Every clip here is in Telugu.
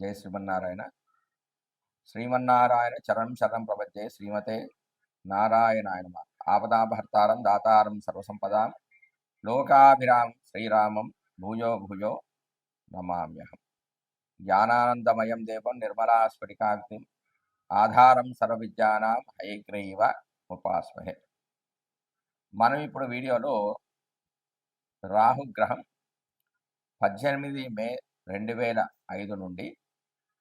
జయ శ్రీమన్నారాయణ. శ్రీమన్నారాయణ చరణం శరణం ప్రపంచే శ్రీమతే నారాయణాయనమ ఆపదాభర్తారం దాతారం సర్వసంపదాం. లోకాభిరామం శ్రీరామం భూయో భూయో నమామ్యహం. జ్ఞానానందమయం దేవం నిర్మలా స్ఫటికాగ్నిం ఆధారం సర్వవిద్యానాం హయగ్రీవ ఉపాస్మహే మనం ఇప్పుడు వీడియోలో రాహుగ్రహం పద్దెనిమిది మే రెండు వేల ఐదు నుండి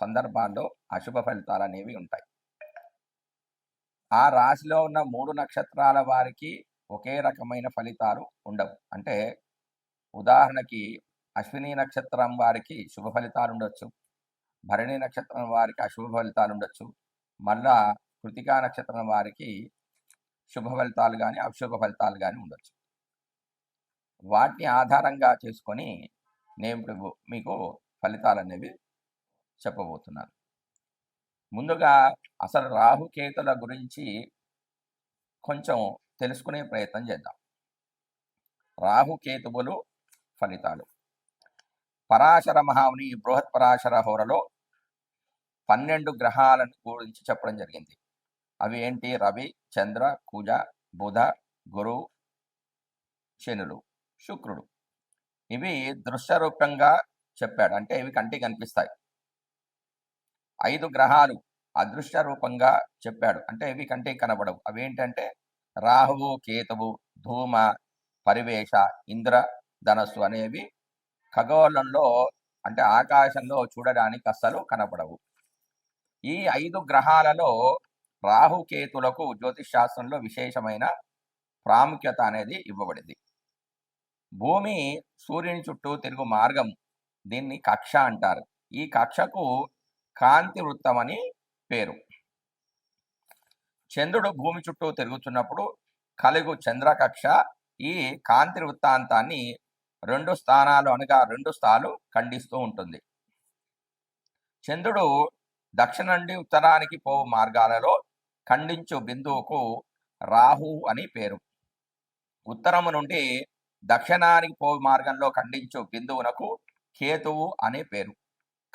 సందర్భాల్లో అశుభ ఫలితాలు అనేవి ఉంటాయి. ఆ రాశిలో ఉన్న మూడు నక్షత్రాల వారికి ఒకే రకమైన ఫలితాలు ఉండవు. అంటే ఉదాహరణకి అశ్విని నక్షత్రం వారికి శుభ ఫలితాలు ఉండొచ్చు. భరణి నక్షత్రం వారికి అశుభ ఫలితాలు ఉండొచ్చు. మళ్ళా కృతికా నక్షత్రం వారికి శుభ ఫలితాలు కానీ అశుభ ఫలితాలు కానీ ఉండొచ్చు. వాటిని ఆధారంగా చేసుకొని నేను ఇప్పుడు మీకు ఫలితాలు అనేవి చెప్పబోతున్నారు. ముందుగా అసలు రాహుకేతుల గురించి కొంచెం తెలుసుకునే ప్రయత్నం చేద్దాం. రాహుకేతువులు ఫలితాలు. పరాశర మహాముని బృహత్ పరాశర హోరలో పన్నెండు గ్రహాలను గురించి చెప్పడం జరిగింది. అవి ఏంటి? రవి చంద్ర కుజ బుధ గురు శనులు శుక్రుడు. ఇవి దృశ్యరూపంగా చెప్పాడు. అంటే ఇవి కంటికి కనిపిస్తాయి. ఐదు గ్రహాలు అదృశ్య రూపంగా చెప్పాడు. అంటే ఇవి కంటికి కనబడవు. అవి ఏంటంటే రాహువు కేతువు ధూమ పరివేష ఇంద్ర ధనస్సు అనేవి ఖగోళంలో అంటే ఆకాశంలో చూడడానికి అస్సలు కనపడవు ఈ ఐదు గ్రహాలలో రాహుకేతులకు జ్యోతిష్ శాస్త్రంలో విశేషమైన ప్రాముఖ్యత అనేది ఇవ్వబడింది. భూమి సూర్యుని చుట్టూ తిరుగు మార్గం దీన్ని కక్ష అంటారు. ఈ కక్షకు కాంతి వృత్తం అని పేరు. చంద్రుడు భూమి చుట్టూ తిరుగుతున్నప్పుడు కలుగు చంద్రకక్ష ఈ కాంతి వృత్తాంతాన్ని రెండు స్థానాలు అనగా రెండు స్థాలు ఖండిస్తూ ఉంటుంది. చంద్రుడు దక్షిణ నుండి ఉత్తరానికి పో మార్గాలలో ఖండించు బిందువుకు రాహు అని పేరు. ఉత్తరము నుండి దక్షిణానికి పో మార్గంలో ఖండించు బిందువునకు కేతువు అనే పేరు.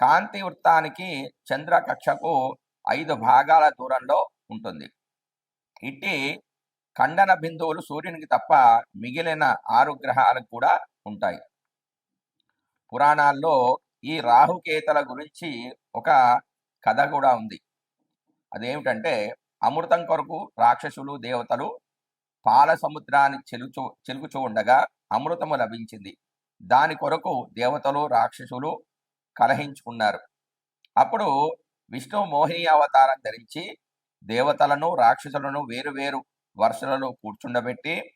కాంతి వృత్తానికి చంద్ర కక్షకు ఐదు భాగాల దూరంలో ఉంటుంది. ఇట్టి ఖండన బిందువులు సూర్యునికి తప్ప మిగిలిన ఆరు గ్రహాలకు కూడా ఉంటాయి. పురాణాల్లో ఈ రాహుకేతల గురించి ఒక కథ కూడా ఉంది. అదేమిటంటే అమృతం కొరకు రాక్షసులు దేవతలు పాల సముద్రాన్ని చెలుచు చెలుకుచూ ఉండగా అమృతము లభించింది. దాని కొరకు దేవతలు రాక్షసులు కలహించుకున్నారు. అప్పుడు విష్ణు మోహిని అవతారం ధరించి దేవతలను రాక్షసులను వేరు వేరు వరుసలలో కూర్చుండబెట్టి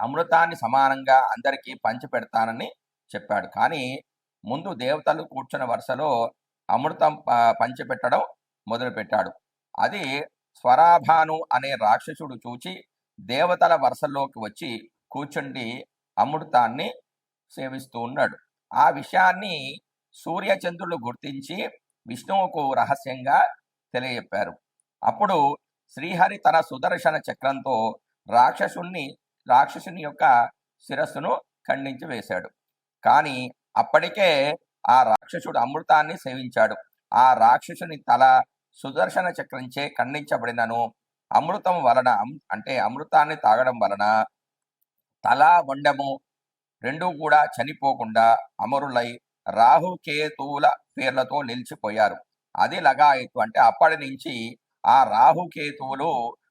అమృతాన్ని సమానంగా అందరికీ పంచి పెడతానని చెప్పాడు. కానీ ముందు దేవతలు కూర్చున్న వరుసలో అమృతం ప- పంచిపెట్టడం మొదలుపెట్టాడు. అది స్వరాభాను అనే రాక్షసుడు చూచి దేవతల వరుసలోకి వచ్చి కూర్చుండి అమృతాన్ని సేవిస్తూ ఉన్నాడు. ఆ విషయాన్ని సూర్యచంద్రులు గుర్తించి విష్ణువుకు రహస్యంగా తెలియజెప్పారు. అప్పుడు శ్రీహరి తన సుదర్శన చక్రంతో రాక్షసుణ్ణి రాక్షసుని యొక్క శిరస్సును ఖండించి వేశాడు. కానీ అప్పటికే ఆ రాక్షసుడు అమృతాన్ని సేవించాడు. ఆ రాక్షసుని తల సుదర్శన చక్రంచే ఖండించబడినను అమృతం వలన అంటే అమృతాన్ని తాగడం వలన తల వండము రెండూ కూడా చనిపోకుండా అమరులై రాహుకేతువుల పేర్లతో నిలిచిపోయారు. అది లగాయత్తు అంటే అప్పటి నుంచి ఆ రాహుకేతువులు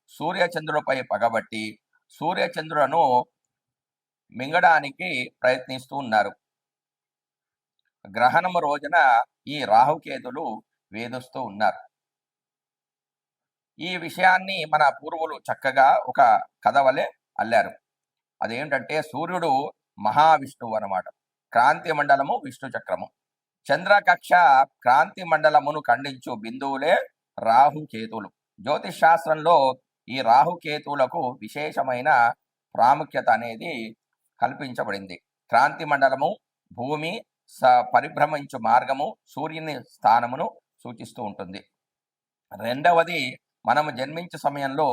సూర్యచంద్రులపై పగబట్టి సూర్యచంద్రులను మింగడానికి ప్రయత్నిస్తూ ఉన్నారు. గ్రహణము రోజున ఈ రాహుకేతులు వేధిస్తూ ఉన్నారు. ఈ విషయాన్ని మన పూర్వులు చక్కగా ఒక కథ వలె అల్లారు. అదేంటంటే సూర్యుడు మహావిష్ణువు అన్నమాట. క్రాంతి మండలము విష్ణు చక్రము. చంద్రకక్ష క్రాంతి మండలమును ఖండించు బిందువులే రాహుకేతులు జ్యోతిష్ శాస్త్రంలో ఈ రాహుకేతువులకు విశేషమైన ప్రాముఖ్యత అనేది కల్పించబడింది. క్రాంతి మండలము భూమి స పరిభ్రమించు మార్గము సూర్యుని స్థానమును సూచిస్తూ ఉంటుంది. రెండవది మనము జన్మించే సమయంలో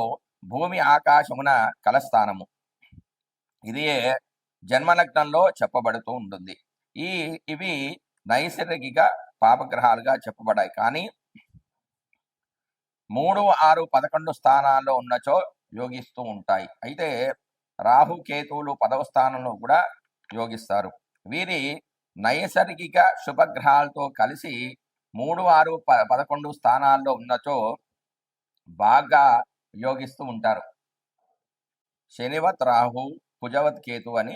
భూమి ఆకాశమున కలస్థానము. ఇది జన్మలగ్నంలో చెప్పబడుతూ ఉంటుంది. ఈ ఇవి నైసర్గిక పాపగ్రహాలుగా చెప్పబడాయి కానీ మూడు ఆరు పదకొండు స్థానాల్లో ఉన్నచో యోగిస్తూ ఉంటాయి. అయితే రాహు కేతువులు పదవ స్థానంలో కూడా యోగిస్తారు. వీరి నైసర్గిక శుభగ్రహాలతో కలిసి మూడు ఆరు ప పదకొండు స్థానాల్లో ఉన్నచో బాగా యోగిస్తూ ఉంటారు. శనివత్ రాహు కుజవత్ కేతు అని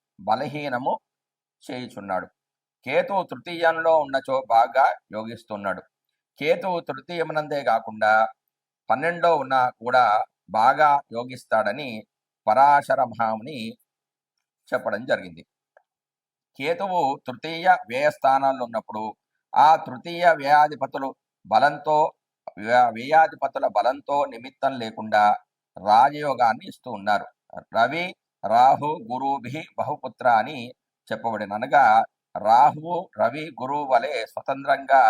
బలహీనము చేయుచున్నాడు. కేతు తృతీయంలో ఉన్నచో బాగా యోగిస్తున్నాడు. కేతువు తృతీయమునందే కాకుండా పన్నెండో ఉన్న కూడా బాగా యోగిస్తాడని పరాశర మహాముని చెప్పడం జరిగింది. కేతువు తృతీయ వ్యయ స్థానాల్లో ఉన్నప్పుడు ఆ తృతీయ వ్యయాధిపతులు బలంతో వ్య- వ్యయాధిపతుల బలంతో నిమిత్తం లేకుండా రాజయోగాన్ని ఇస్తూ ఉన్నారు. రవి రాహు గురుభి బహుపుత్ర అని చెప్పబడిన అనగా రాహువు రవి గురువు వలె స్వతంత్రంగా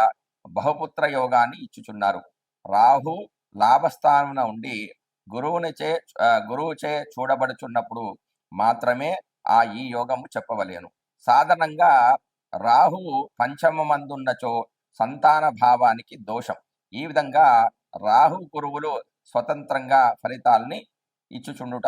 బహుపుత్ర యోగాన్ని ఇచ్చుచున్నారు. రాహు లాభస్థానమున ఉండి గురువునిచే గురువుచే చూడబడుచున్నప్పుడు మాత్రమే ఆ ఈ యోగము చెప్పవలేను. సాధారణంగా రాహువు పంచమ మందున్నచో సంతాన భావానికి దోషం. ఈ విధంగా రాహు గురువులు స్వతంత్రంగా ఫలితాల్ని ఇచ్చుచుండుట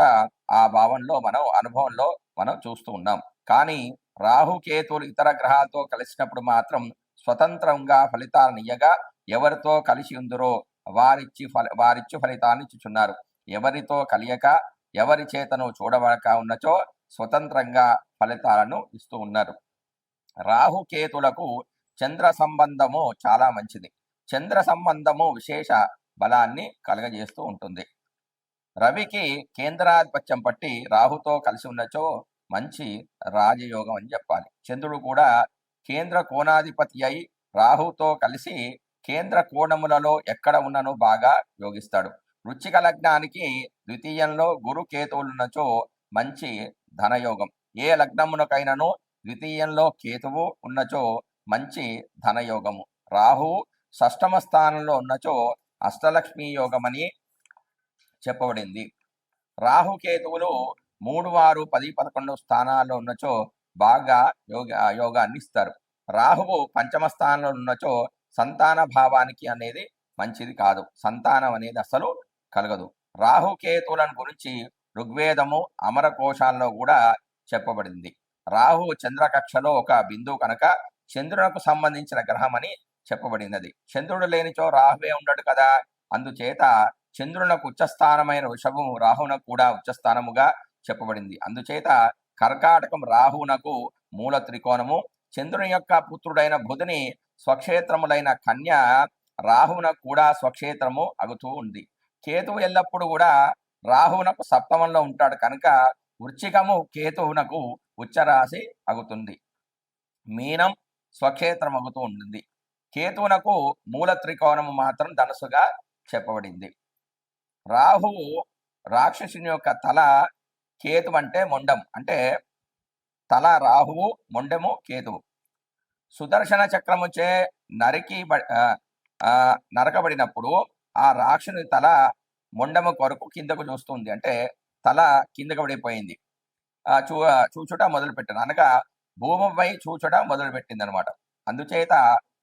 ఆ భావంలో మనం అనుభవంలో మనం చూస్తూ ఉన్నాం. కానీ రాహుకేతులు ఇతర గ్రహాలతో కలిసినప్పుడు మాత్రం స్వతంత్రంగా ఫలితాలను ఇయ్యగా ఎవరితో కలిసి ఉందరో వారిచ్చి ఫల వారిచ్చు ఫలితాన్ని ఇచ్చుచున్నారు. ఎవరితో కలియక ఎవరి చేతను చూడబడక ఉన్నచో స్వతంత్రంగా ఫలితాలను ఇస్తూ ఉన్నారు. రాహుకేతులకు చంద్ర సంబంధము చాలా మంచిది. చంద్ర సంబంధము విశేష బలాన్ని కలగజేస్తూ ఉంటుంది. రవికి కేంద్రాధిపత్యం పట్టి రాహుతో కలిసి ఉన్నచో మంచి రాజయోగం అని చెప్పాలి. చంద్రుడు కూడా కేంద్ర కోణాధిపతి అయి రాహుతో కలిసి కేంద్ర కోణములలో ఎక్కడ ఉన్నను బాగా యోగిస్తాడు. వృచ్చిక లగ్నానికి ద్వితీయంలో గురు కేతువులున్నచో మంచి ధనయోగం. ఏ లగ్నమునకైనను ద్వితీయంలో కేతువు ఉన్నచో మంచి ధనయోగము. రాహు షష్టమ స్థానంలో ఉన్నచో అష్టలక్ష్మి యోగమని చెప్పబడింది. రాహుకేతువులు మూడు వారు పది పదకొండు స్థానాల్లో ఉన్నచో బాగా యోగ యోగాన్ని ఇస్తారు. రాహువు పంచమ స్థానంలో ఉన్నచో సంతాన భావానికి అనేది మంచిది కాదు. సంతానం అనేది అసలు కలగదు. రాహుకేతువులను గురించి ఋగ్వేదము అమర కోశాల్లో కూడా చెప్పబడింది. రాహు చంద్రకక్షలో ఒక బిందువు కనుక చంద్రునకు సంబంధించిన గ్రహం అని చెప్పబడినది. చంద్రుడు లేనిచో రాహువే ఉండడు కదా! అందుచేత చంద్రునకు ఉచ్చస్థానమైన వృషభము రాహునకు కూడా ఉచ్చస్థానముగా చెప్పబడింది. అందుచేత కర్కాటకం రాహునకు మూల త్రికోణము చంద్రుని యొక్క పుత్రుడైన బుధుని స్వక్షేత్రములైన కన్య రాహువునకు కూడా స్వక్షేత్రము అగుతూ ఉంది. కేతువు ఎల్లప్పుడూ కూడా రాహువునకు సప్తమంలో ఉంటాడు కనుక వృచ్చికము కేతువునకు ఉచ్చరాశి అగుతుంది. మీనం స్వక్షేత్రం అగుతూ ఉంటుంది. కేతువునకు మూల త్రికోణము మాత్రం ధనసుగా చెప్పబడింది. రాహువు రాక్షసుని యొక్క తల కేతు అంటే మొండం. అంటే తల రాహువు మొండెము కేతువు. సుదర్శన చక్రముచే నరికి నరకబడినప్పుడు ఆ రాక్షసుని తల మొండము కొరకు కిందకు చూస్తుంది అంటే తల కిందకు పడిపోయింది. చూ చూచుట మొదలు పెట్టాను అనగా భూమిపై చూచుట మొదలు పెట్టింది అనమాట అందుచేత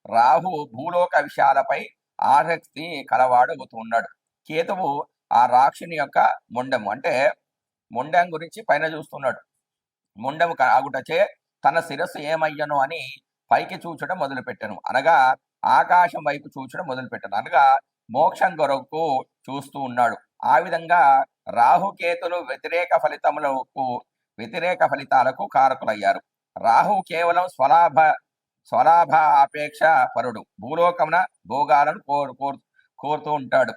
రాహు భూలోక విషయాలపై ఆసక్తి కలవాడు ఉన్నాడు. కేతువు ఆ రాక్షుని యొక్క మొండెము. అంటే మొండెం గురించి పైన చూస్తున్నాడు. మొండెము ఆగుటచే తన శిరస్సు ఏమయ్యను అని పైకి చూచడం మొదలుపెట్టాను. అనగా ఆకాశం వైపు చూచడం మొదలుపెట్టాను. అనగా మోక్షం కొరకు చూస్తూ ఉన్నాడు. ఆ విధంగా రాహుకేతులు వ్యతిరేక ఫలితములకు వ్యతిరేక ఫలితాలకు కారకులయ్యారు. రాహు కేవలం స్వలాభ స్వలాభ ఆపేక్ష పరుడు. భూలోకమున భోగాలను కోరు కోరు- కోరుతూ ఉంటాడు.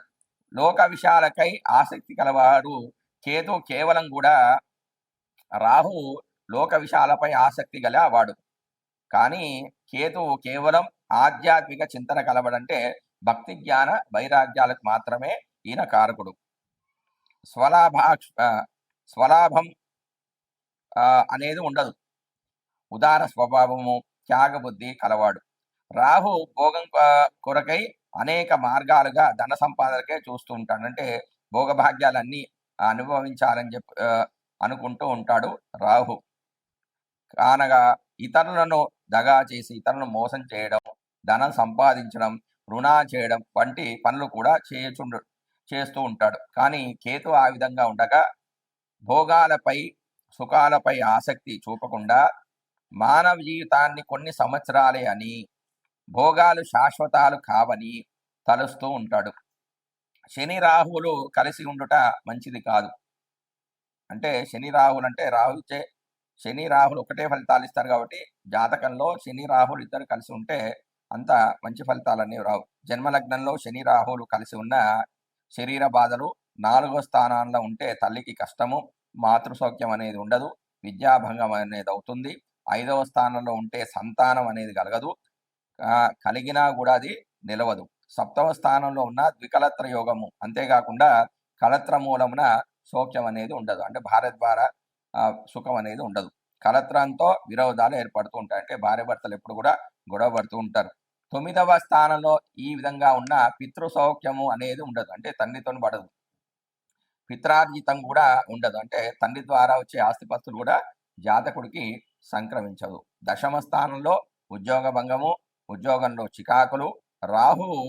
లోక విషయాలకై ఆసక్తి కలవాడు కేతు కేవలం కూడా రాహు లోక విషయాలపై ఆసక్తి గల వాడు. కానీ కేతు కేవలం ఆధ్యాత్మిక చింతన కలవడంటే భక్తి జ్ఞాన వైరాగ్యాలకు మాత్రమే ఈయన కారకుడు. స్వలాభాక్ష స్వలాభం అనేది ఉండదు. ఉదార స్వభావము త్యాగబుద్ధి కలవాడు. రాహు భోగం కొరకై అనేక మార్గాలుగా ధన సంపాదనకే చూస్తూ ఉంటాడు. అంటే భోగభాగ్యాలన్నీ అనుభవించాలని చెప్పి అనుకుంటూ ఉంటాడు రాహు. కానగా ఇతరులను దగా చేసి ఇతరులను మోసం చేయడం ధనం సంపాదించడం రుణా చేయడం వంటి పనులు కూడా చేయుచుండు చేస్తూ ఉంటాడు. కానీ కేతు ఆ విధంగా ఉండగా భోగాలపై సుఖాలపై ఆసక్తి చూపకుండా మానవ జీవితాన్ని కొన్ని సంవత్సరాలే అని భోగాలు శాశ్వతాలు కావని తలుస్తూ ఉంటాడు. శని రాహువులు కలిసి ఉండుట మంచిది కాదు. అంటే శని రాహులు అంటే రాహు ఇచ్చే శని రాహులు ఒకటే ఫలితాలు ఇస్తారు కాబట్టి జాతకంలో శని రాహులు ఇద్దరు కలిసి ఉంటే అంత మంచి ఫలితాలన్నీ రావు. జన్మలగ్నంలో శని రాహులు కలిసి ఉన్న శరీర బాధలు నాలుగో స్థానాల్లో ఉంటే తల్లికి కష్టము మాతృసౌఖ్యం అనేది ఉండదు విద్యాభంగం అనేది అవుతుంది. ఐదవ స్థానంలో ఉంటే సంతానం అనేది కలగదు. కలిగినా కూడా అది నిలవదు. సప్తవ స్థానంలో ఉన్న ద్వికలత్ర యోగము. అంతేకాకుండా కలత్ర మూలమున సౌఖ్యం అనేది ఉండదు. అంటే భార్య ద్వారా సుఖం అనేది ఉండదు. కలత్రంతో విరోధాలు ఏర్పడుతూ ఉంటాయి. అంటే భార్య భర్తలు ఎప్పుడు కూడా గొడవ పడుతూ ఉంటారు. తొమ్మిదవ స్థానంలో ఈ విధంగా ఉన్న పితృ సౌఖ్యము అనేది ఉండదు. అంటే తండ్రితో పడదు. పిత్రార్జితం కూడా ఉండదు. అంటే తండ్రి ద్వారా వచ్చే ఆస్తిపస్తులు కూడా జాతకుడికి సంక్రమించదు. దశమ స్థానంలో ఉద్యోగ భంగము ఉద్యోగంలో చికాకులు రాహువు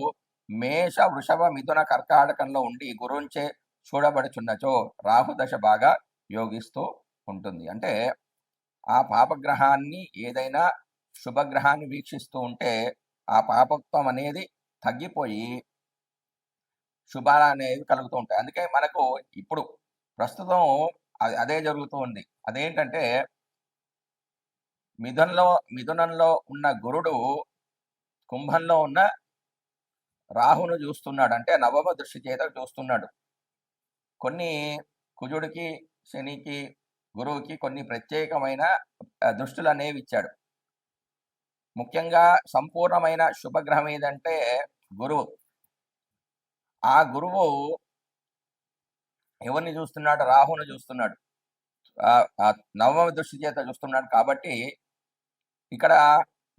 మేష వృషభ మిథున కర్కాటకంలో ఉండి గురుంచే చూడబడుచున్నచో రాహు దశ బాగా యోగిస్తూ ఉంటుంది. అంటే ఆ పాపగ్రహాన్ని ఏదైనా శుభగ్రహాన్ని వీక్షిస్తూ ఉంటే ఆ పాపత్వం అనేది తగ్గిపోయి శుభాలు అనేది కలుగుతూ ఉంటాయి. అందుకే మనకు ఇప్పుడు ప్రస్తుతం అదే జరుగుతూ ఉంది. అదేంటంటే మిథునంలో మిథునంలో ఉన్న గురుడు కుంభంలో ఉన్న రాహును చూస్తున్నాడు. అంటే నవమ దృష్టి చేత చూస్తున్నాడు. కొన్ని కుజుడికి శనికి గురువుకి కొన్ని ప్రత్యేకమైన దృష్టులు అనేవి ఇచ్చాడు. ముఖ్యంగా సంపూర్ణమైన శుభగ్రహం ఏదంటే గురువు. ఆ గురువు ఎవరిని చూస్తున్నాడు? రాహును చూస్తున్నాడు. నవమ దృష్టి చేత చూస్తున్నాడు కాబట్టి ఇక్కడ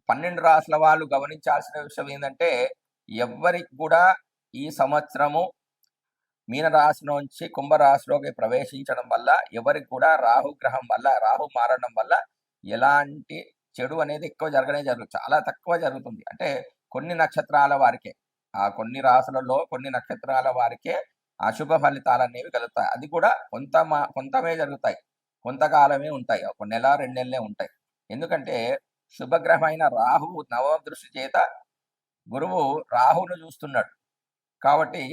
పన్నెండు రాసుల వాళ్ళు గమనించాల్సిన విషయం ఏంటంటే ఎవ్వరికి కూడా ఈ సంవత్సరము మీనరాశి నుంచి కుంభరాశిలోకి ప్రవేశించడం వల్ల ఎవరికి కూడా రాహు గ్రహం వల్ల రాహు మారడం వల్ల ఎలాంటి చెడు అనేది ఎక్కువ జరగనే జరుగుతుంది చాలా తక్కువ జరుగుతుంది. అంటే కొన్ని నక్షత్రాల వారికే ఆ కొన్ని రాశులలో కొన్ని నక్షత్రాల వారికే అశుభ ఫలితాలు అనేవి కలుగుతాయి. అది కూడా కొంత మా- కొంతమే జరుగుతాయి. కొంతకాలమే ఉంటాయి. ఒక నెల రెండు నెలలే ఉంటాయి. ఎందుకంటే శుభగ్రహమైన రాహువు నవమ దృష్టి చేత గురువు రాహును చూస్తున్నాడు. కాబట్టి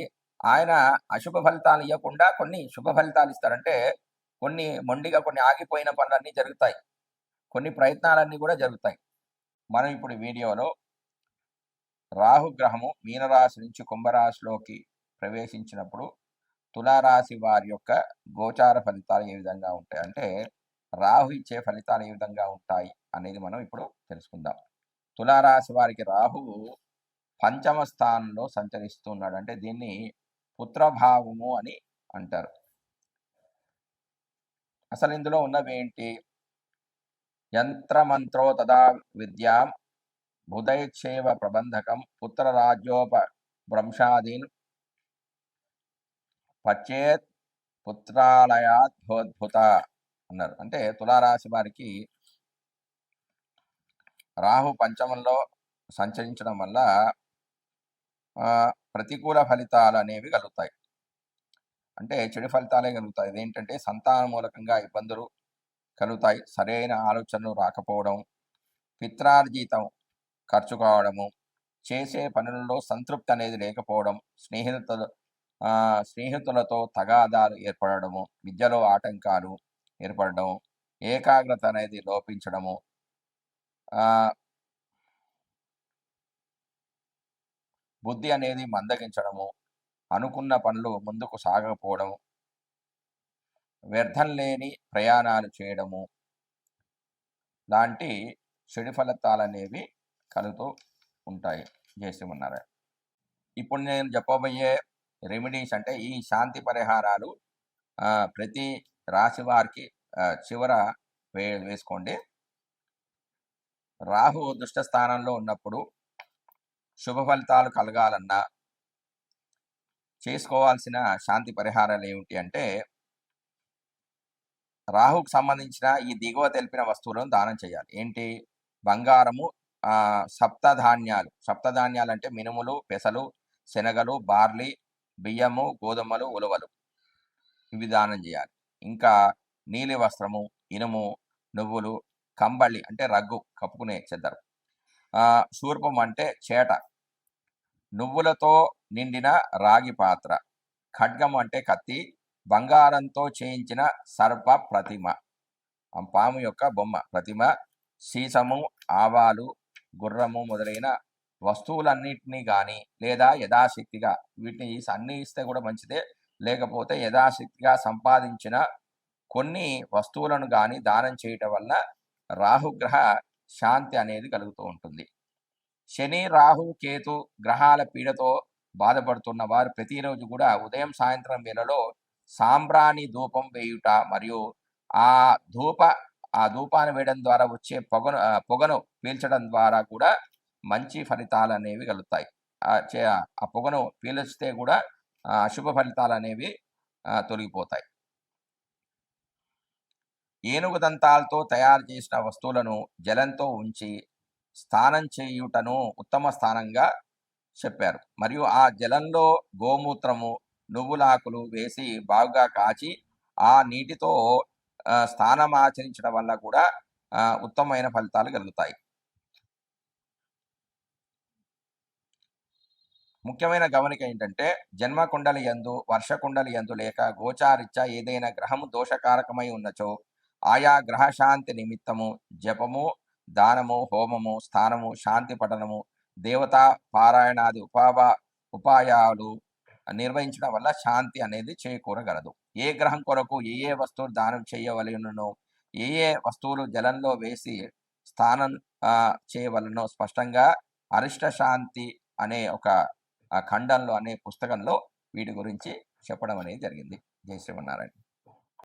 ఆయన అశుభ ఫలితాలు ఇవ్వకుండా కొన్ని శుభ ఫలితాలు ఇస్తారంటే కొన్ని మొండిగా కొన్ని ఆగిపోయిన పనులన్నీ జరుగుతాయి. కొన్ని ప్రయత్నాలన్నీ కూడా జరుగుతాయి. మనం ఇప్పుడు వీడియోలో రాహుగ్రహము మీనరాశి నుంచి కుంభరాశిలోకి ప్రవేశించినప్పుడు తులారాశి వారి యొక్క గోచార ఫలితాలు ఏ విధంగా ఉంటాయి అంటే రాహు ఇచ్చే ఫలితాలు ఏ విధంగా ఉంటాయి? అనేది మనం ఇప్పుడు తెలుసుకుందాం. తులారాశి వారికి రాహువు పంచమ స్థానంలో సంచరిస్తున్నాడు అంటే దీన్ని పుత్రభావము అని అంటారు. అసలు ఇందులో ఉన్నవి ఏంటి యంత్రమంత్రో తదా విద్యాం బుధైక్షేవ ప్రబంధకం పుత్రరాజ్యోప భ్రంశాదీన్ పచేత్ పుత్రాలయాద్భుత అన్నారు. అంటే తులారాశి వారికి రాహు పంచమంలో సంచరించడం వల్ల ప్రతికూల ఫలితాలు అనేవి కలుగుతాయి. అంటే చెడు ఫలితాలే కలుగుతాయి. ఇదేంటంటే సంతాన మూలకంగా ఇబ్బందులు కలుగుతాయి. సరైన ఆలోచనలు రాకపోవడం పిత్రార్జితం ఖర్చు కావడము చేసే పనులలో సంతృప్తి అనేది లేకపోవడం స్నేహితులు స్నేహితులతో తగాదాలు ఏర్పడము విద్యలో ఆటంకాలు ఏర్పడడం ఏకాగ్రత అనేది లోపించడము బుద్ధి అనేది మందగించడము అనుకున్న పనులు ముందుకు సాగకపోవడము వ్యర్థం లేని ప్రయాణాలు చేయడము లాంటి చెడు ఫలితాలు అనేవి కలుగుతూ ఉంటాయి. చేసి ఉన్నారు ఇప్పుడు నేను చెప్పబోయే రెమెడీస్ అంటే ఈ శాంతి పరిహారాలు ప్రతి రాశి వారికి చివర వే వేసుకోండి. రాహు దుష్ట స్థానంలో ఉన్నప్పుడు శుభ ఫలితాలు కలగాలన్నా చేసుకోవాల్సిన శాంతి పరిహారాలు ఏమిటి అంటే రాహుకు సంబంధించిన ఈ దిగువ తెలిపిన వస్తువులను దానం చేయాలి. ఏంటి? బంగారము సప్తధాన్యాలు. సప్తధాన్యాలు అంటే మినుములు పెసలు శనగలు బార్లీ బియ్యము గోధుమలు ఉలవలు. ఇవి దానం చేయాలి. ఇంకా నీలి వస్త్రము ఇనుము నువ్వులు కంబళి అంటే రగ్గు కప్పుకునే చెద్దరు. శూర్పం అంటే చేట. నువ్వులతో నిండిన రాగి పాత్ర. ఖడ్గం అంటే కత్తి. బంగారంతో చేయించిన సర్ప ప్రతిమ. పాము యొక్క బొమ్మ. ప్రతిమ సీసము ఆవాలు గుర్రము మొదలైన వస్తువులన్నింటినీ కానీ లేదా యథాశక్తిగా వీటిని అన్ని ఇస్తే కూడా మంచిదే. లేకపోతే యథాశక్తిగా సంపాదించిన కొన్ని వస్తువులను కానీ దానం చేయటం వల్ల రాహుగ్రహ శాంతి అనేది కలుగుతూ ఉంటుంది. శని రాహు కేతు గ్రహాల పీడతో బాధపడుతున్న వారు ప్రతిరోజు కూడా ఉదయం సాయంత్రం వేళలో సాంబ్రాణి ధూపం వేయుట మరియు ఆ ధూప ఆ ధూపాన్ని వేయడం ద్వారా వచ్చే పొగను పొగను పీల్చడం ద్వారా కూడా మంచి ఫలితాలు అనేవి కలుగుతాయి. ఆ పొగను పీలిస్తే కూడా అశుభ ఫలితాలు అనేవి తొలగిపోతాయి. ఏనుగు దంతాలతో తయారు చేసిన వస్తువులను జలంతో ఉంచి స్నానం చేయుటను ఉత్తమ స్థానంగా చెప్పారు. మరియు ఆ జలంలో గోమూత్రము నువ్వులాకులు వేసి బాగా కాచి ఆ నీటితో స్నానం ఆచరించడం వల్ల కూడా ఉత్తమమైన ఫలితాలు కలుగుతాయి. ముఖ్యమైన గమనిక ఏంటంటే జన్మ కుండలి ఎందు వర్ష కుండలి ఎందు లేక గోచారిత్య ఏదైనా గ్రహము దోషకారకమై ఉన్నచో ఆయా గ్రహశాంతి నిమిత్తము జపము దానము హోమము స్థానము శాంతి పఠనము దేవతా పారాయణాది ఉపావ ఉపాయాలు నిర్వహించడం వల్ల శాంతి అనేది చేకూరగలదు. ఏ గ్రహం కొరకు ఏ ఏ వస్తువులు దానం చేయవలనో ఏ ఏ వస్తువులు జలంలో వేసి స్థానం చేయవలనో స్పష్టంగా అరిష్ట శాంతి అనే ఒక ఖండంలో అనే పుస్తకంలో వీటి గురించి చెప్పడం అనేది జరిగింది. జై శ్రీమన్నారాయణ.